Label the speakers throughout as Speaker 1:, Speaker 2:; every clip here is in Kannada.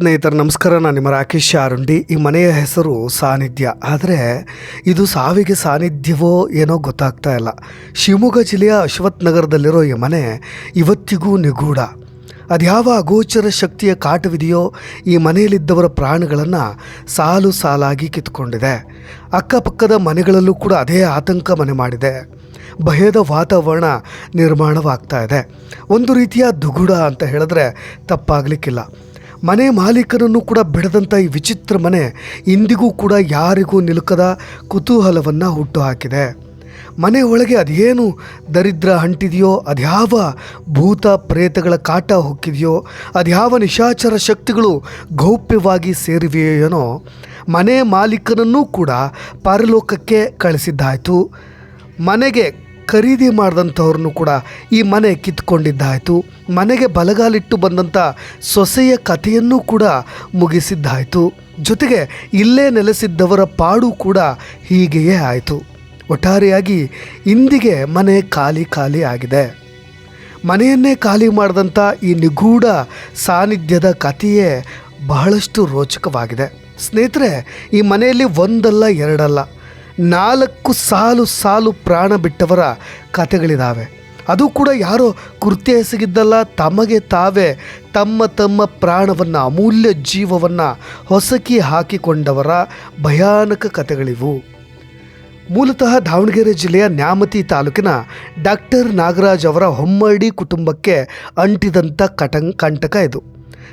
Speaker 1: ಸ್ನೇಹಿತರೆ, ನಮಸ್ಕಾರ. ನಾನು ನಿಮ್ಮ ರಾಕೇಶ್ ಆರುಂಡಿ ಈ ಮನೆಯ ಹೆಸರು ಸಾನ್ನಿಧ್ಯ ಆದರೆ, ಇದು ಸಾವಿಗೆ ಸಾನ್ನಿಧ್ಯವೋ ಏನೋ ಗೊತ್ತಾಗ್ತಾ ಇಲ್ಲ. ಶಿವಮೊಗ್ಗ ಜಿಲ್ಲೆಯ ಅಶ್ವಥ್ ನಗರದಲ್ಲಿರೋ ಈ ಮನೆ ಇವತ್ತಿಗೂ ನಿಗೂಢ. ಅದ್ಯಾವ ಅಗೋಚರ ಶಕ್ತಿಯ ಕಾಟವಿದೆಯೋ ಈ ಮನೆಯಲ್ಲಿದ್ದವರ ಪ್ರಾಣಗಳನ್ನು ಸಾಲು ಸಾಲಾಗಿ ಕಿತ್ಕೊಂಡಿದೆ ಅಕ್ಕಪಕ್ಕದ ಮನೆಗಳಲ್ಲೂ ಕೂಡ ಅದೇ ಆತಂಕ ಮನೆ ಮಾಡಿದೆ. ಭಯದ ವಾತಾವರಣ ನಿರ್ಮಾಣವಾಗ್ತಾ ಇದೆ. ಒಂದು ರೀತಿಯ ದುಗುಡ ಅಂತ ಹೇಳಿದ್ರೆ ತಪ್ಪಾಗಲಿಕ್ಕಿಲ್ಲ. ಮನೆ ಮಾಲೀಕರನ್ನು ಕೂಡ ಬಿಡದಂಥ ಈ ವಿಚಿತ್ರ ಮನೆ ಇಂದಿಗೂ ಕೂಡ ಯಾರಿಗೂ ನಿಲುಕದ ಕುತೂಹಲವನ್ನು ಹುಟ್ಟುಹಾಕಿದೆ. ಮನೆ ಒಳಗೆ ಅದೇನು ದರಿದ್ರ ಅಂಟಿದೆಯೋ, ಅದ್ಯಾವ ಭೂತ ಪ್ರೇತಗಳ ಕಾಟ ಹೊಕ್ಕಿದೆಯೋ, ಅದ್ಯಾವ ನಿಶಾಚರ ಶಕ್ತಿಗಳು ಗೌಪ್ಯವಾಗಿ ಸೇರಿವೆಯೇನೋ, ಮನೆ ಮಾಲೀಕನನ್ನೂ ಕೂಡ ಪರಲೋಕಕ್ಕೆ ಕಳಿಸಿದ್ದಾಯಿತು. ಮನೆಗೆ ಖರೀದಿ ಮಾಡಿದಂಥವ್ರನ್ನು ಕೂಡ ಈ ಮನೆ ಕಿತ್ಕೊಂಡಿದ್ದಾಯಿತು. ಮನೆಗೆ ಬಲಗಾಲಿಟ್ಟು ಬಂದಂಥ ಸೊಸೆಯ ಕಥೆಯನ್ನು ಕೂಡ ಮುಗಿಸಿದ್ದಾಯಿತು. ಜೊತೆಗೆ ಇಲ್ಲೇ ನೆಲೆಸಿದ್ದವರ ಪಾಡು ಕೂಡ ಹೀಗೆಯೇ ಆಯಿತು. ಒಟ್ಟಾರೆಯಾಗಿ ಇಂದಿಗೆ ಮನೆ ಖಾಲಿ ಖಾಲಿ ಆಗಿದೆ. ಮನೆಯನ್ನೇ ಖಾಲಿ ಮಾಡಿದಂಥ ಈ ನಿಗೂಢ ಸಾನ್ನಿಧ್ಯದ ಕಥೆಯೇ ಬಹಳಷ್ಟು ರೋಚಕವಾಗಿದೆ. ಸ್ನೇಹಿತರೆ, ಈ ಮನೆಯಲ್ಲಿ ಒಂದಲ್ಲ ಎರಡಲ್ಲ. ನಾಲ್ಕು ಸಾಲು ಸಾಲು ಪ್ರಾಣ ಬಿಟ್ಟವರ ಕಥೆಗಳಿದ್ದಾವೆ ಅದು ಕೂಡ ಯಾರೋ ಕೃತ್ಯ ಎಸಗಿದ್ದಲ್ಲ, ತಮಗೆ ತಾವೇ ತಮ್ಮ ತಮ್ಮ ಪ್ರಾಣವನ್ನು, ಅಮೂಲ್ಯ ಜೀವವನ್ನು ಹೊಸಕಿ ಹಾಕಿಕೊಂಡವರ ಭಯಾನಕ ಕಥೆಗಳಿವು. ಮೂಲತಃ ದಾವಣಗೆರೆ ಜಿಲ್ಲೆಯ ನ್ಯಾಮತಿ ತಾಲೂಕಿನ ಡಾಕ್ಟರ್ ನಾಗರಾಜ್ ಅವರ ಹೊಮ್ಮಡಿ ಕುಟುಂಬಕ್ಕೆ ಅಂಟಿದಂಥ ಕಟಂ, ಕಂಟಕ ಇದು.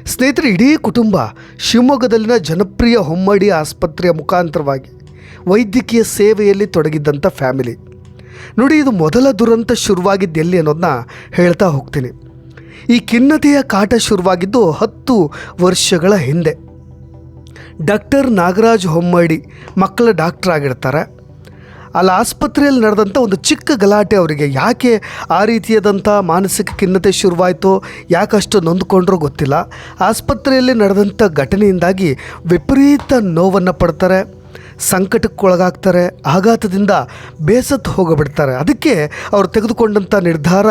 Speaker 1: ಸ್ನೇಹಿತರೆ, ಇಡೀ ಕುಟುಂಬ ಶಿವಮೊಗ್ಗದಲ್ಲಿನ ಜನಪ್ರಿಯ ಹೊಮ್ಮಡಿ ಆಸ್ಪತ್ರೆಯ ಮುಖಾಂತರವಾಗಿ ವೈದ್ಯಕೀಯ ಸೇವೆಯಲ್ಲಿ ತೊಡಗಿದ್ದಂಥ ಫ್ಯಾಮಿಲಿ. ನೋಡಿ, ಇದು ಮೊದಲ ದುರಂತ ಶುರುವಾಗಿದ್ದು ಎಲ್ಲಿ ಅನ್ನೋದನ್ನ ಹೇಳ್ತಾ ಹೋಗ್ತೀನಿ. ಈ ಖಿನ್ನತೆಯ ಕಾಟ ಶುರುವಾಗಿದ್ದು ಹತ್ತು ವರ್ಷಗಳ ಹಿಂದೆ. ಡಾಕ್ಟರ್ ನಾಗರಾಜ್ ಹೊಮ್ಮಡಿ ಮಕ್ಕಳ ಡಾಕ್ಟರ್ ಆಗಿರ್ತಾರೆ. ಅಲ್ಲಿ ಆಸ್ಪತ್ರೆಯಲ್ಲಿ ನಡೆದಂಥ ಒಂದು ಚಿಕ್ಕ ಗಲಾಟೆ ಅವರಿಗೆ ಯಾಕೆ ಆ ರೀತಿಯಾದಂಥ ಮಾನಸಿಕ ಖಿನ್ನತೆ ಶುರುವಾಯಿತು ಯಾಕಷ್ಟು ನೊಂದ್ಕೊಂಡ್ರೋ ಗೊತ್ತಿಲ್ಲ. ಆಸ್ಪತ್ರೆಯಲ್ಲಿ ನಡೆದಂಥ ಘಟನೆಯಿಂದಾಗಿ ವಿಪರೀತ ನೋವನ್ನು ಪಡ್ತಾರೆ. ಸಂಕಟಕ್ಕೊಳಗಾಗ್ತಾರೆ. ಆಘಾತದಿಂದ ಬೇಸತ್ತು ಹೋಗಿಬಿಡ್ತಾರೆ. ಅದಕ್ಕೆ ಅವರು ತೆಗೆದುಕೊಂಡಂಥ ನಿರ್ಧಾರ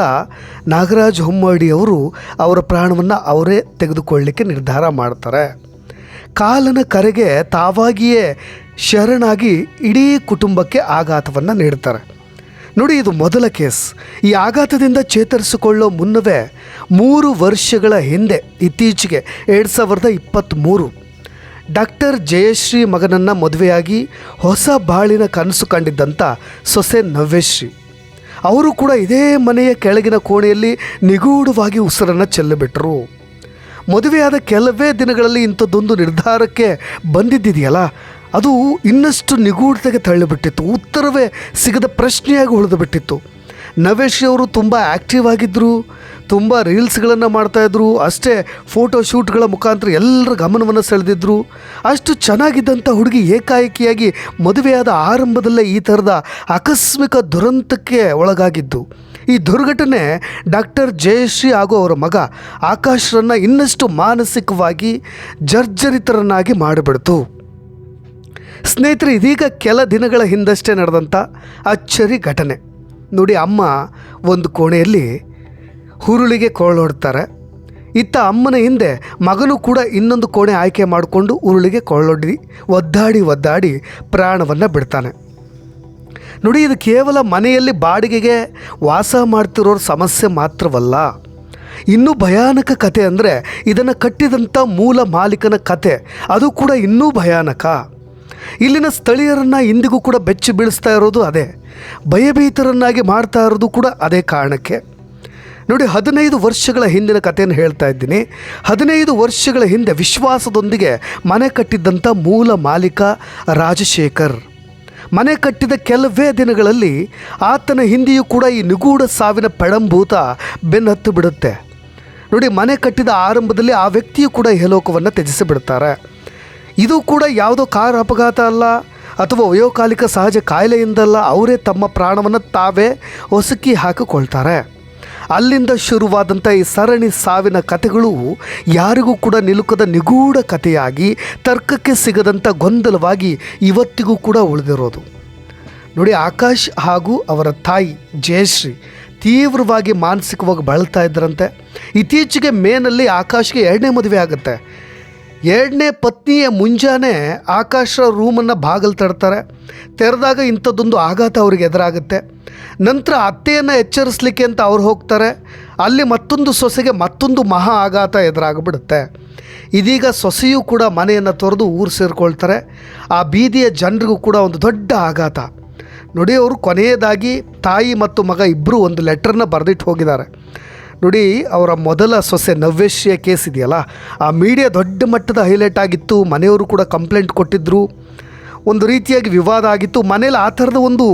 Speaker 1: ನಾಗರಾಜ್ ಅವರು ಅವರ ಪ್ರಾಣವನ್ನು ಅವರೇ ತೆಗೆದುಕೊಳ್ಳಲಿಕ್ಕೆ ನಿರ್ಧಾರ ಮಾಡ್ತಾರೆ. ಕಾಲನ ಕರೆಗೆ ತಾವಾಗಿಯೇ ಶರಣಾಗಿ ಇಡೀ ಕುಟುಂಬಕ್ಕೆ ಆಘಾತವನ್ನು ನೀಡ್ತಾರೆ. ನೋಡಿ ಇದು ಮೊದಲ ಕೇಸ್. ಈ ಆಘಾತದಿಂದ ಚೇತರಿಸಿಕೊಳ್ಳೋ ಮುನ್ನವೇ ಮೂರು ವರ್ಷಗಳ ಹಿಂದೆ, ಇತ್ತೀಚೆಗೆ ಎರಡು ಸಾವಿರದ ಇಪ್ಪತ್ತ್ಮೂರು ಡಾಕ್ಟರ್ ಜಯಶ್ರೀ ಮಗನನ್ನು ಮದುವೆಯಾಗಿ ಹೊಸ ಬಾಳಿನ ಕನಸು ಕಂಡಿದ್ದಂಥ ಸೊಸೆ ನವ್ಯಶ್ರೀ. ಅವರು ಕೂಡ ಇದೇ ಮನೆಯ ಕೆಳಗಿನ ಕೋಣೆಯಲ್ಲಿ ನಿಗೂಢವಾಗಿ ಉಸಿರನ್ನು ಚೆಲ್ಲಿಬಿಟ್ರು. ಮದುವೆಯಾದ ಕೆಲವೇ ದಿನಗಳಲ್ಲಿ ಇಂಥದ್ದೊಂದು ನಿರ್ಧಾರಕ್ಕೆ ಬಂದಿದ್ದಿದೆಯಲ್ಲ, ಅದು ಇನ್ನಷ್ಟು ನಿಗೂಢತೆಗೆ ತಳ್ಳಿಬಿಟ್ಟಿತ್ತು. ಉತ್ತರವೇ ಸಿಗದ ಪ್ರಶ್ನೆಯಾಗಿ ಉಳಿದುಬಿಟ್ಟಿತ್ತು. ಅವರು ತುಂಬ ಆ್ಯಕ್ಟಿವ್ ಆಗಿದ್ದರು ತುಂಬ ರೀಲ್ಸ್ಗಳನ್ನು ಮಾಡ್ತಾಯಿದ್ರು ಅಷ್ಟೇ ಫೋಟೋ ಶೂಟ್ಗಳ ಮುಖಾಂತರ ಎಲ್ಲರ ಗಮನವನ್ನು ಸೆಳೆದಿದ್ರು. ಅಷ್ಟು ಚೆನ್ನಾಗಿದ್ದಂಥ ಹುಡುಗಿ ಏಕಾಏಕಿಯಾಗಿ ಮದುವೆಯಾದ ಆರಂಭದಲ್ಲೇ ಈ ಥರದ ಆಕಸ್ಮಿಕ ದುರಂತಕ್ಕೆ ಒಳಗಾಗಿದ್ದು. ಈ ದುರ್ಘಟನೆ ಡಾಕ್ಟರ್ ಜಯಶ್ರೀ ಹಾಗೂ ಅವರ ಮಗ ಆಕಾಶ್ರನ್ನು ಇನ್ನಷ್ಟು ಮಾನಸಿಕವಾಗಿ ಜರ್ಜರಿತರನ್ನಾಗಿ ಮಾಡಿಬಿಡ್ತು. ಸ್ನೇಹಿತರೆ, ಇದೀಗ ಕೆಲ ದಿನಗಳ ಹಿಂದಷ್ಟೇ ನಡೆದಂಥ ಅಚ್ಚರಿ ಘಟನೆ. ನೋಡಿ ಅಮ್ಮ, ಒಂದು ಕೋಣೆಯಲ್ಲಿ ಹುರುಳಿಗೆ ಕೊಳ್ಳೊಡ್ತಾರೆ ಇತ್ತ ಅಮ್ಮನ ಹಿಂದೆ ಮಗನು ಕೂಡ ಇನ್ನೊಂದು ಕೋಣೆ ಆಯ್ಕೆ ಮಾಡಿಕೊಂಡು ಉರುಳಿಗೆ ಕೊಳ್ಳೊಡ್ಡಿ ಒದ್ದಾಡಿ ಒದ್ದಾಡಿ ಪ್ರಾಣವನ್ನು ಬಿಡ್ತಾನೆ. ನೋಡಿ, ಇದು ಕೇವಲ ಮನೆಯಲ್ಲಿ ಬಾಡಿಗೆಗೆ ವಾಸ ಮಾಡ್ತಿರೋರ ಸಮಸ್ಯೆ ಮಾತ್ರವಲ್ಲ. ಇನ್ನೂ ಭಯಾನಕ ಕತೆ ಅಂದರೆ ಇದನ್ನು ಕಟ್ಟಿದಂಥ ಮೂಲ ಮಾಲೀಕನ ಕತೆ. ಅದು ಕೂಡ ಇನ್ನೂ ಭಯಾನಕ. ಇಲ್ಲಿನ ಸ್ಥಳೀಯರನ್ನು ಇಂದಿಗೂ ಕೂಡ ಬೆಚ್ಚಿ ಬೀಳಿಸ್ತಾ ಇರೋದು ಅದೇ. ಭಯಭೀತರನ್ನಾಗಿ ಮಾಡ್ತಾ ಇರೋದು ಕೂಡ ಅದೇ ಕಾರಣಕ್ಕೆ. ನೋಡಿ, ಹದಿನೈದು ವರ್ಷಗಳ ಹಿಂದಿನ ಕಥೆಯನ್ನು ಹೇಳ್ತಾ ಇದ್ದೀನಿ. ಹದಿನೈದು ವರ್ಷಗಳ ಹಿಂದೆ ವಿಶ್ವಾಸದೊಂದಿಗೆ ಮನೆ ಕಟ್ಟಿದ್ದಂಥ ಮೂಲ ಮಾಲೀಕ ರಾಜಶೇಖರ್. ಮನೆ ಕಟ್ಟಿದ ಕೆಲವೇ ದಿನಗಳಲ್ಲಿ ಆತನ ಹಿಂದೆಯೂ ಕೂಡ ಈ ನಿಗೂಢ ಸಾವಿನ ಪೆಡಂಭೂತ ಬೆನ್ನತ್ತು ಬಿಡುತ್ತೆ. ನೋಡಿ, ಮನೆ ಕಟ್ಟಿದ ಆರಂಭದಲ್ಲಿ ಆ ವ್ಯಕ್ತಿಯು ಕೂಡ ಹೆಲೋಕವನ್ನು ತ್ಯಜಿಸಿ ಬಿಡ್ತಾರೆ. ಇದು ಕೂಡ ಯಾವುದೋ ಕಾರ್ ಅಪಘಾತ ಅಲ್ಲ, ಅಥವಾ ವಯೋಕಾಲಿಕ ಸಹಜ ಕಾಯಿಲೆಯಿಂದಲ್ಲ ಅವರೇ ತಮ್ಮ ಪ್ರಾಣವನ್ನು ತಾವೇ ಹೊಸಕಿ ಹಾಕಿಕೊಳ್ತಾರೆ. ಅಲ್ಲಿಂದ ಶುರುವಾದಂಥ ಈ ಸರಣಿ ಸಾವಿನ ಕಥೆಗಳು ಯಾರಿಗೂ ಕೂಡ ನಿಲುಕದ ನಿಗೂಢ ಕಥೆಯಾಗಿ, ತರ್ಕಕ್ಕೆ ಸಿಗದಂಥ ಗೊಂದಲವಾಗಿ ಇವತ್ತಿಗೂ ಕೂಡ ಉಳಿದಿರೋದು. ನೋಡಿ, ಆಕಾಶ್ ಹಾಗೂ ಅವರ ತಾಯಿ ಜಯಶ್ರೀ ತೀವ್ರವಾಗಿ ಮಾನಸಿಕವಾಗಿ ಬಳಲ್ತಾ ಇದ್ದರಂತೆ. ಇತ್ತೀಚೆಗೆ ಮೇನಲ್ಲಿ ಆಕಾಶ್ಗೆ ಎರಡನೇ ಮದುವೆ ಆಗುತ್ತೆ. ಎರಡನೇ ಪತ್ನಿಯ ಮುಂಜಾನೆ ಆಕಾಶ ರೂಮನ್ನು ಬಾಗಿಲು ತಡ್ತಾರೆ. ತೆರೆದಾಗ ಇಂಥದ್ದೊಂದು ಆಘಾತ ಅವ್ರಿಗೆ ಎದುರಾಗುತ್ತೆ. ನಂತರ ಅತ್ತೆಯನ್ನು ಎಚ್ಚರಿಸ್ಲಿಕ್ಕೆ ಅಂತ ಅವ್ರು ಹೋಗ್ತಾರೆ. ಅಲ್ಲಿ ಮತ್ತೊಂದು ಸೊಸೆಗೆ ಮತ್ತೊಂದು ಮಹಾ ಆಘಾತ ಎದುರಾಗ್ಬಿಡುತ್ತೆ. ಇದೀಗ ಸೊಸೆಯೂ ಕೂಡ ಮನೆಯನ್ನು ತೊರೆದು ಊರು ಸೇರಿಕೊಳ್ತಾರೆ. ಆ ಬೀದಿಯ ಜನರಿಗೂ ಕೂಡ ಒಂದು ದೊಡ್ಡ ಆಘಾತ. ನೋಡಿ ಅವರು ಕೊನೆಯದಾಗಿ ತಾಯಿ ಮತ್ತು ಮಗ ಇಬ್ಬರು ಒಂದು ಲೆಟ್ರನ್ನ ಬರೆದಿಟ್ಟು ಹೋಗಿದ್ದಾರೆ. ನೋಡಿ, ಅವರ ಮೊದಲ ಸೊಸೆ ನವ್ಯಶ್ಯ ಕೇಸ್ ಇದೆಯಲ್ಲ, ಆ ಮೀಡಿಯಾ ದೊಡ್ಡ ಮಟ್ಟದ ಹೈಲೈಟ್ ಆಗಿತ್ತು, ಮನೆಯವರು ಕೂಡ ಕಂಪ್ಲೇಂಟ್ ಕೊಟ್ಟಿದ್ದರು ಒಂದು ರೀತಿಯಾಗಿ ವಿವಾದ ಆಗಿತ್ತು, ಮನೇಲಿ ಆ ಥರದ ಒಂದು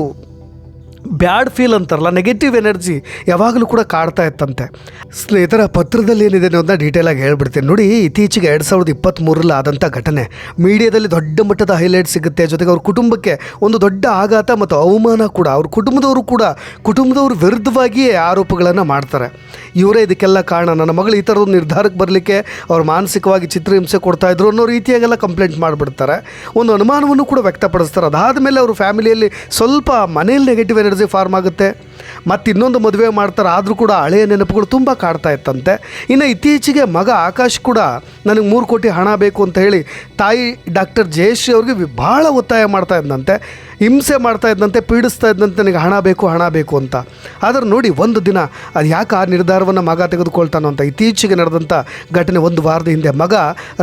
Speaker 1: ಬ್ಯಾಡ್ ಫೀಲ್ ಅಂತಾರಲ್ಲ ನೆಗೆಟಿವ್ ಎನರ್ಜಿ ಯಾವಾಗಲೂ ಕೂಡ ಕಾಡ್ತಾ ಇತ್ತಂತೆ. ಸ್ನೇಹಿತರ ಪತ್ರದಲ್ಲಿ ಏನಿದೆ ಅನ್ನೋದನ್ನ ಡೀಟೇಲಾಗಿ ಹೇಳ್ಬಿಡ್ತೀನಿ. ನೋಡಿ, ಇತ್ತೀಚೆಗೆ ಎರಡು ಸಾವಿರದ ಇಪ್ಪತ್ತ್ಮೂರಲ್ಲಿ ಆದಂಥ ಘಟನೆ. ಮೀಡಿಯಾದಲ್ಲಿ ದೊಡ್ಡ ಮಟ್ಟದ ಹೈಲೈಟ್ ಸಿಗುತ್ತೆ. ಜೊತೆಗೆ ಅವ್ರ ಕುಟುಂಬಕ್ಕೆ ಒಂದು ದೊಡ್ಡ ಆಘಾತ ಮತ್ತು ಅವಮಾನ ಕೂಡ. ಅವ್ರ ಕುಟುಂಬದವರು ಕೂಡ ಕುಟುಂಬದವ್ರ ವಿರುದ್ಧವಾಗಿಯೇ ಆರೋಪಗಳನ್ನು ಮಾಡ್ತಾರೆ. ಇವರೇ ಇದಕ್ಕೆಲ್ಲ ಕಾರಣ. ನನ್ನ ಮಗಳು ಈ ಥರದೊಂದು ನಿರ್ಧಾರಕ್ಕೆ ಬರಲಿಕ್ಕೆ ಅವ್ರು ಮಾನಸಿಕವಾಗಿ ಚಿತ್ರಹಿಂಸೆ ಕೊಡ್ತಾಯಿದ್ರು ಅನ್ನೋ ರೀತಿಯಾಗೆಲ್ಲ ಕಂಪ್ಲೇಂಟ್ ಮಾಡಿಬಿಡ್ತಾರೆ. ಒಂದು ಅನುಮಾನವನ್ನು ಕೂಡ ವ್ಯಕ್ತಪಡಿಸ್ತಾರೆ. ಅದಾದಮೇಲೆ ಅವರು ಫ್ಯಾಮಿಲಿಯಲ್ಲಿ ಸ್ವಲ್ಪ ಮನೆಯಲ್ಲಿ ನೆಗೆಟಿವ್ ಎನರ್ಜಿ ಫಾರ್ಮ್ ಆಗುತ್ತೆ. ಮತ್ತು ಇನ್ನೊಂದು ಮದುವೆ ಮಾಡ್ತಾರೆ, ಆದರೂ ಕೂಡ ಹಳೆಯ ನೆನಪುಗಳು ತುಂಬ ಕಾಡ್ತಾ ಇತ್ತಂತೆ. ಇನ್ನು ಇತ್ತೀಚೆಗೆ ಮಗ ಆಕಾಶ್ ಕೂಡ ನನಗೆ ಮೂರು ಕೋಟಿ ಹಣ ಬೇಕು ಅಂತ ಹೇಳಿ ತಾಯಿ ಡಾಕ್ಟರ್ ಜಯಶ್ರೀ ಅವ್ರಿಗೆ ಭಾಳ ಒತ್ತಾಯ ಮಾಡ್ತಾ ಇದ್ದಂತೆ ಹಿಂಸೆ ಮಾಡ್ತಾ ಇದ್ದಂತೆ ಪೀಡಿಸ್ತಾ ಇದ್ದಂತೆ ನನಗೆ ಹಣ ಬೇಕು ಹಣ ಬೇಕು ಅಂತ. ಆದರೆ ನೋಡಿ, ಒಂದು ದಿನ ಅದು ಯಾಕೆ ಆ ನಿರ್ಧಾರವನ್ನು ಮಗ ತೆಗೆದುಕೊಳ್ತಾನೋ ಅಂತ. ಇತ್ತೀಚೆಗೆ ನಡೆದಂಥ ಘಟನೆ ಒಂದು ವಾರದ ಹಿಂದೆ ಮಗ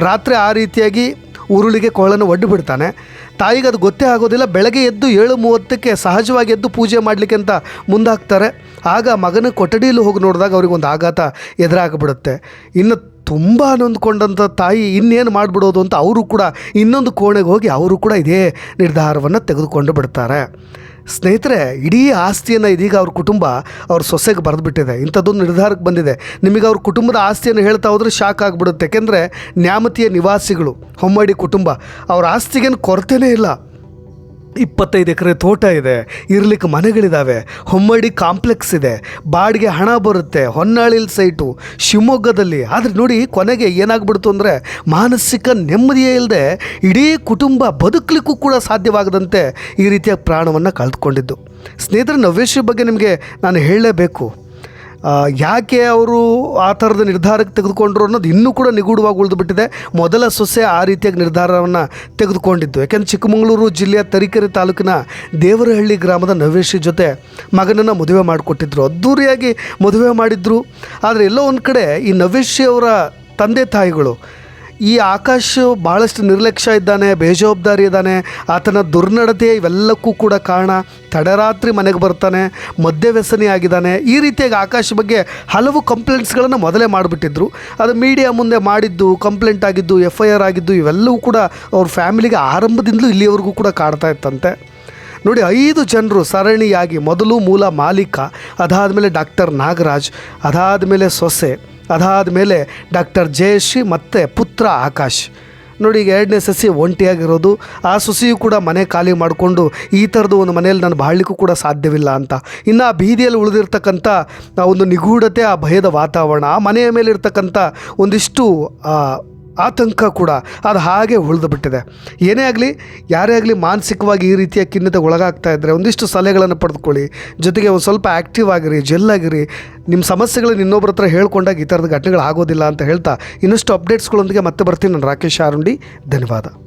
Speaker 1: ರಾತ್ರಿ ಆ ರೀತಿಯಾಗಿ ಉರುಳಿಗೆ ಕೋಳನ್ನು ಒಡ್ಡು ಬಿಡ್ತಾನೆ. ತಾಯಿಗೆ ಅದು ಗೊತ್ತೇ ಆಗೋದಿಲ್ಲ, ಬೆಳಗ್ಗೆ ಎದ್ದು ಏಳು ಮೂವತ್ತಕ್ಕೆ ಸಹಜವಾಗಿ ಎದ್ದು ಪೂಜೆ ಮಾಡಲಿಕ್ಕೆ ಅಂತ ಮುಂದಾಗ್ತಾರೆ. ಆಗ ಮಗನ ಕೊಠಡಿಯಲ್ಲಿ ಹೋಗಿ ನೋಡಿದಾಗ ಅವ್ರಿಗೆ ಒಂದು ಆಘಾತ ಎದುರಾಗ್ಬಿಡುತ್ತೆ. ಇನ್ನು ತುಂಬ ನೊಂದ್ಕೊಂಡಂಥ ತಾಯಿ ಇನ್ನೇನು ಮಾಡಿಬಿಡೋದು ಅಂತ ಅವರು ಕೂಡ ಇನ್ನೊಂದು ಕೋಣೆಗೆ ಹೋಗಿ ಅವರು ಕೂಡ ಇದೇ ನಿರ್ಧಾರವನ್ನು ತೆಗೆದುಕೊಂಡು ಬಿಡ್ತಾರೆ. ಸ್ನೇಹಿತರೆ, ಇಡೀ ಆಸ್ತಿಯನ್ನು ಇದೀಗ ಅವ್ರ ಕುಟುಂಬ ಅವ್ರ ಸೊಸೆಗೆ ಬರೆದುಬಿಟ್ಟಿದೆ. ಇಂಥದ್ದೊಂದು ನಿರ್ಧಾರಕ್ಕೆ ಬಂದಿದೆ. ನಿಮಗೆ ಅವ್ರ ಕುಟುಂಬದ ಆಸ್ತಿಯನ್ನು ಹೇಳ್ತಾ ಹೋದ್ರೆ ಶಾಕ್ ಆಗಿಬಿಡುತ್ತೆ. ಯಾಕೆಂದರೆ ನ್ಯಾಮತಿಯ ನಿವಾಸಿಗಳು, ಹೊಮ್ಮಡಿ ಕುಟುಂಬ, ಅವ್ರ ಆಸ್ತಿಗೇನು ಕೊರತೆನೇ ಇಲ್ಲ. ಇಪ್ಪತ್ತೈದು ಎಕರೆ ತೋಟ ಇದೆ. ಇರ್ಲಿಕ್ಕೆ ಮನೆಗಳಿದ್ದಾವೆ ಹೊಮ್ಮಡಿ ಕಾಂಪ್ಲೆಕ್ಸ್ ಇದೆ. ಬಾಡಿಗೆ ಹಣ ಬರುತ್ತೆ. ಹೊನ್ನಾಳಿಲ್ ಸೈಟು ಶಿವಮೊಗ್ಗದಲ್ಲಿ. ಆದರೆ ನೋಡಿ ಕೊನೆಗೆ ಏನಾಗ್ಬಿಡ್ತು ಅಂದರೆ ಮಾನಸಿಕ ನೆಮ್ಮದಿಯೇ ಇಲ್ಲದೆ ಇಡೀ ಕುಟುಂಬ ಬದುಕಲಿಕ್ಕೂ ಕೂಡ ಸಾಧ್ಯವಾಗದಂತೆ ಈ ರೀತಿಯ ಪ್ರಾಣವನ್ನು ಕಳೆದುಕೊಂಡಿದ್ದು. ಸ್ನೇಹಿತರೆ, ನವ್ಯಶ್ರೀ ಬಗ್ಗೆ ನಿಮಗೆ ನಾನು ಹೇಳಲೇಬೇಕು. ಯಾಕೆ ಅವರು ಆ ಥರದ ನಿರ್ಧಾರಕ್ಕೆ ತೆಗೆದುಕೊಂಡ್ರು ಅನ್ನೋದು ಇನ್ನೂ ಕೂಡ ನಿಗೂಢವಾಗಿ ಉಳಿದುಬಿಟ್ಟಿದೆ. ಮೊದಲ ಸೊಸೆ ಆ ರೀತಿಯಾಗಿ ನಿರ್ಧಾರವನ್ನು ತೆಗೆದುಕೊಂಡಿದ್ದು. ಯಾಕೆಂದ್ರೆ ಚಿಕ್ಕಮಗಳೂರು ಜಿಲ್ಲೆಯ ತರೀಕೆರೆ ತಾಲೂಕಿನ ದೇವರಹಳ್ಳಿ ಗ್ರಾಮದ ನವೇಶಿ ಜೊತೆ ಮಗನನ್ನು ಮದುವೆ ಮಾಡಿಕೊಟ್ಟಿದ್ರು. ಅದ್ದೂರಿಯಾಗಿ ಮದುವೆ ಮಾಡಿದ್ರು. ಆದರೆ ಎಲ್ಲೋ ಒಂದು ಕಡೆ ಈ ನವೇಶಿ ಅವರ ತಂದೆ ತಾಯಿಗಳು ಈ ಆಕಾಶ್ ಭಾಳಷ್ಟು ನಿರ್ಲಕ್ಷ್ಯ ಇದ್ದಾನೆ, ಬೇಜವಾಬ್ದಾರಿ ಇದ್ದಾನೆ. ಆತನ ದುರ್ನಡತೆ ಇವೆಲ್ಲಕ್ಕೂ ಕೂಡ ಕಾರಣ. ತಡರಾತ್ರಿ ಮನೆಗೆ ಬರ್ತಾನೆ, ಮದ್ಯ ವ್ಯಸನಿ ಆಗಿದ್ದಾನೆ. ಈ ರೀತಿಯಾಗಿ ಆಕಾಶ್ ಬಗ್ಗೆ ಹಲವು ಕಂಪ್ಲೇಂಟ್ಸ್ಗಳನ್ನು ಮೊದಲೇ ಮಾಡಿಬಿಟ್ಟಿದ್ರು. ಅದು ಮೀಡಿಯಾ ಮುಂದೆ ಮಾಡಿದ್ದು ಕಂಪ್ಲೇಂಟ್ ಆಗಿದ್ದು ಎಫ್ ಐ ಆರ್ ಆಗಿದ್ದು, ಇವೆಲ್ಲವೂ ಕೂಡ ಅವ್ರ ಫ್ಯಾಮಿಲಿಗೆ ಆರಂಭದಿಂದಲೂ ಇಲ್ಲಿಯವರೆಗೂ ಕೂಡ ಕಾಡ್ತಾ ಇತ್ತಂತೆ. ನೋಡಿ, ಐದು ಜನರು ಸರಣಿಯಾಗಿ ಮೊದಲು ಮೂಲ ಮಾಲೀಕ, ಅದಾದಮೇಲೆ ಡಾಕ್ಟರ್ ನಾಗರಾಜ್, ಅದಾದಮೇಲೆ ಸೊಸೆ. ಅದಾದಮೇಲೆ ಡಾಕ್ಟರ್ ಜಯಶ್ರೀ ಮತ್ತು ಪುತ್ರ ಆಕಾಶ್. ನೋಡಿ, ಈಗ ಎರಡನೇ ಸಸಿ ಒಂಟಿಯಾಗಿರೋದು. ಆ ಸೊಸೆಯು ಕೂಡ ಮನೆ ಖಾಲಿ ಮಾಡಿಕೊಂಡು ಈ ಥರದ್ದು ಒಂದು ಮನೆಯಲ್ಲಿ ನಾನು ಬಾಳಲಿಕ್ಕೂ ಕೂಡ ಸಾಧ್ಯವಿಲ್ಲ ಅಂತ. ಇನ್ನು ಆ ಬೀದಿಯಲ್ಲಿ ಉಳಿದಿರ್ತಕ್ಕಂಥ ಆ ಒಂದು ನಿಗೂಢತೆ, ಆ ಭಯದ ವಾತಾವರಣ, ಆ ಮನೆಯ ಮೇಲೆ ಇರ್ತಕ್ಕಂಥ ಒಂದಿಷ್ಟು ಆತಂಕ ಕೂಡ ಅದು ಹಾಗೆ ಉಳಿದು ಬಿಟ್ಟಿದೆ. ಏನೇ ಆಗಲಿ, ಯಾರೇ ಆಗಲಿ ಮಾನಸಿಕವಾಗಿ ಈ ರೀತಿಯ ಖಿನ್ನತೆ ಒಳಗಾಗ್ತಾ ಇದ್ದರೆ ಒಂದಿಷ್ಟು ಸಲಹೆಗಳನ್ನು ಪಡೆದುಕೊಳ್ಳಿ. ಜೊತೆಗೆ ಒಂದು ಸ್ವಲ್ಪ ಆ್ಯಕ್ಟಿವ್ ಆಗಿರಿ ಜೆಲ್ ಆಗಿರಿ. ನಿಮ್ಮ ಸಮಸ್ಯೆಗಳನ್ನ ಇನ್ನೊಬ್ಬರ ಹತ್ರ ಹೇಳ್ಕೊಂಡಾಗ ಈ ಥರದ ಘಟನೆಗಳು ಆಗೋದಿಲ್ಲ ಅಂತ ಹೇಳ್ತಾ ಇನ್ನಷ್ಟು ಅಪ್ಡೇಟ್ಸ್ಗಳೊಂದಿಗೆ ಮತ್ತೆ ಬರ್ತೀನಿ. ನಾನು ರಾಕೇಶ್ ಆರುಂಡಿ. ಧನ್ಯವಾದ.